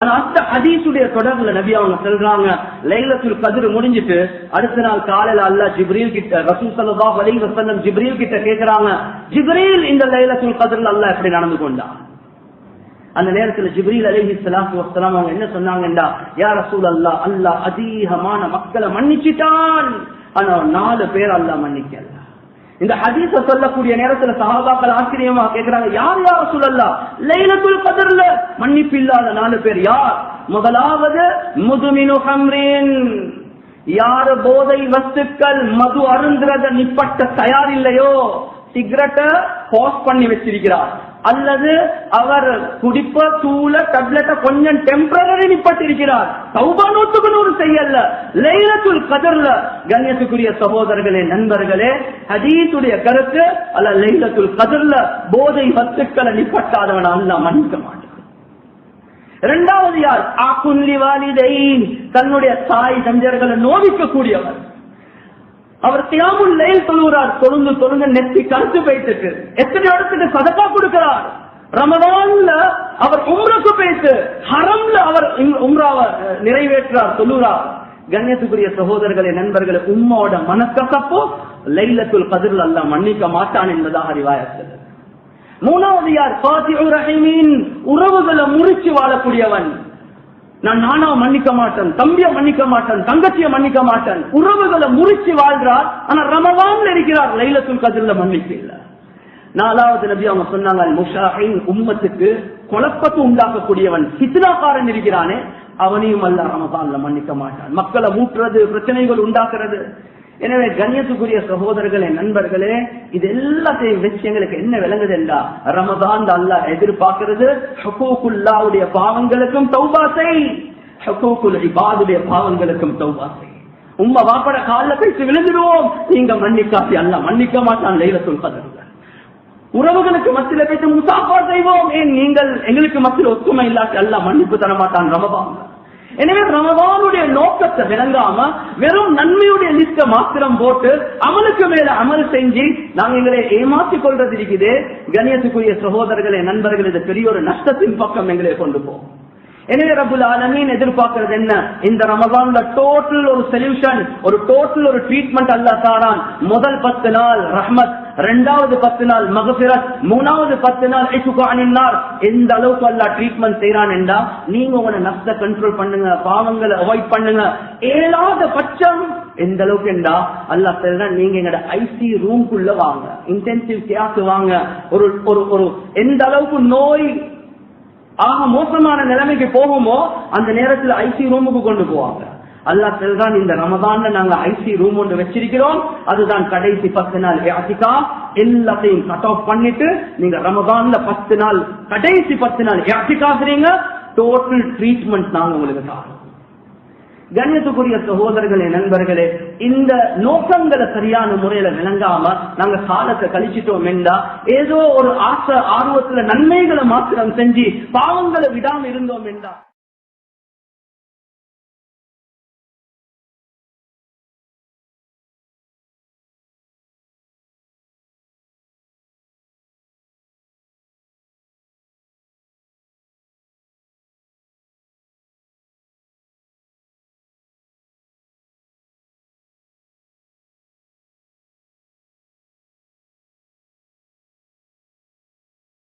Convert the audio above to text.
ஆனா அந்த ஹதீஸுடைய தொடர்ல நபி அவங்க சொல்றாங்க லைலத்துல் கதிர் முடிஞ்சிட்டு அடுத்த நாள் காலையில அல்லா ஜிப்ரீல் கிட்ட ரசூல் சல்லா அலைஹி வசல்லம் ஜிப்ரீல் கிட்ட கேக்குறாங்க. ஜிப்ரீல் இந்த லைலத்துல் கதிர்ல அல்லாஹ் எப்படி நடந்து கொண்டா? அந்த நேரத்துல ஜிப்ரீல் அலிஹி ஸலாத்து வசலாம் அவங்க என்ன சொன்னாங்கடா யார் ரசூல் அல்லாஹ் அல்லா அதிகமான மக்களை மன்னிச்சிட்டான். ஆனா நாலு பேர் அல்லாஹ் மன்னிக்கல. இந்த ஹதீச சொல்லக்கூடிய நேரத்துல சஹாபாக்கள் ஆச்சரியமா கேக்குறாங்க யார் யார் சொல்லலாம் லைலத்துல் கதிர்ல. மன்னிப்பு இல்லாத நாலு பேர் யார்? முதலாவது முதுமினு ஹம்ரின். யாரு போதை வஸ்துக்கள் மது அருந்துறத நிப்பட்ட தயார் இல்லையோ சிகரெட்ட பாஸ் பண்ணி வச்சிருக்கிறார். அல்லது அவர் குடிப்ப தூள டப்லெட்ட கொஞ்சம் டெம்பரரி நிப்பட்டிருக்கிறார். சௌபா நூத்துக்கு நூறு செய்யல லைலத்துல் கதர்ல கண்ணியத்துக்குரிய சகோதரர்களே நண்பர்களே ஹதீசுடைய கருத்து அல்ல லைலத்துல் கதர்ல போதை வத்துக்களை நிப்பட்டாதவன் அல்ல மன்னிக்க இரண்டாவது யார்? ஆக்குல்லி வாலிதை தன்னுடைய தாய் தஞ்சர்களை நோவிக்கக்கூடியவர். அவர் தியாமுல் லைல் தொழுகிறார். தொழுந்து தொழுந்து நெத்தி கருத்து போயிட்டு எத்தனை இடத்துக்கு சதக்கா கொடுக்கிறார்? ரமதான்ல அவர் உம்ரக்கு பேசு ஹரம்ல அவர் உம்ராவை நிறைவேற்றார் சொல்லுறார் கண்ணியத்துக்குரிய சகோதரர்களே நண்பர்களே உம்மோட மனக்கசப்போ லைலத்துல் கதிரில் அல்ல மன்னிக்க மாட்டான் என்பதாக அறிவாயத்தில். மூணாவது யார்? பாத்தியுர் ரஹீமின். உறவுகளை முறிச்சு வாழக்கூடியவன். நான் நானா மன்னிக்க மாட்டேன் தம்பிய மன்னிக்க மாட்டேன் தங்கச்சிய மன்னிக்க மாட்டேன். உறவுகளை முறிச்சு வாழ்றார் ஆனா ரமவான் இருக்கிறார். லைலத்துல் கதிர்ல மன்னிப்பு இல்ல. நாலாவது நபி அவங்க சொன்னாங்க முஷாஹின் உம்மத்துக்கு குழப்பத்தை உண்டாக்கக்கூடியவன் சித்னாக்காரன் இருக்கிறானே அவனையும் அல்ல ரமதான்ல மன்னிக்க மாட்டான். மக்களை மூட்டுறது பிரச்சனைகள் உண்டாக்குறது எனவே கண்ணியத்துக்குரிய சகோதரர்களே நண்பர்களே இது எல்லாத்தையும் வச்சு எங்களுக்கு என்ன விளங்குது என்றா ரமதான் அல்ல எதிர்பார்க்கிறது ஹக்கூக்குல்லாவுடைய பாவங்களுக்கும் தௌபாசை ஹக்கூக்குல் இபாதுடைய பாவங்களுக்கும் தௌபாசை உம்மா வாப்பட காலில் பேசி விழுந்துடுவோம். நீங்க மன்னிக்காசி அல்ல மன்னிக்க மாட்டான் லைல கதர்கள் உறவுகளுக்கு மத்தியில பேசி முசாஃபா செய்வோம். ஏன் நீங்கள் எங்களுக்கு மத்தியில் ஒத்துமை இல்லாட்டி அல்ல மன்னிப்பு தர மாட்டான் ரமதான். எனவே ரமதானுடைய நோக்கத்தை விளங்காம வெறும் நன்மையுடைய லிஸ்ட மாத்திரம் போட்டு அமலுக்கு மேல அமல் செஞ்சு நாங்க எங்களை ஏமாற்றிக் கொள்றது இருக்குது கணியத்துக்குரிய சகோதரர்களே நண்பர்கள் இது பெரிய ஒரு நஷ்டத்தின் பக்கம் எங்களை கொண்டு போகும் எனவே ரபுல் ஆலமீன் எதிர்பார்க்கறது என்ன? இந்த ரமதான்ல டோட்டல் ஒரு சொல்யூஷன் ஒரு டோட்டல் ஒரு ட்ரீட்மெண்ட் அல்ல தாரான். முதல் பத்து நாள் ரஹ்மத் ரெண்டாவது பத்து நாள் மகபிரத் மூணாவது பத்து நாள் இசுகானின்னார் எந்த அளவுக்கு அல்லா ட்ரீட்மெண்ட் செய்யறான் என்றா நீங்க உங்களோட நஷ்ட கண்ட்ரோல் பண்ணுங்க பாவங்களை அவாய்ட் பண்ணுங்க. ஏழாவது பட்சம் எந்த அளவுக்கு என்றா அல்லா சொல்ற நீங்க எங்களோட ஐசி ரூம்குள்ள வாங்க இன்டென்சிவ் கேர்க்கு வாங்க. ஒரு ஒரு ஒரு எந்த அளவுக்கு நோய் ஆக மோசமான நிலைமைக்கு போகுமோ அந்த நேரத்தில் ஐசி ரூமுக்கு கொண்டு போவாங்க. அல்லா செல்றான் இந்த ரமதான்ல நாங்க ஐசி ரூம் ஒன்று வச்சிருக்கிறோம். அதுதான் கடைசி பத்து நாள் யாசிகா எல்லாத்தையும் கட் ஆஃப் பண்ணிட்டு நீங்க ரமதான்ல பத்து நாள் கடைசி பத்து நாள் யாத்திகாசுறீங்க டோட்டல் ட்ரீட்மெண்ட் நாங்க உங்களுக்கு தரோம். கண்ணியத்துக்குரிய சகோதரர்களே நண்பர்களே இந்த நோக்கங்களை சரியான முறையில விளங்காம நாங்க காலத்தை கழிச்சிட்டோம் என்றா ஏதோ ஒரு ஆசை ஆர்வத்துல நன்மைகளை மாத்திரம் செஞ்சு பாவங்களை விடாம இருந்தோம் என்றா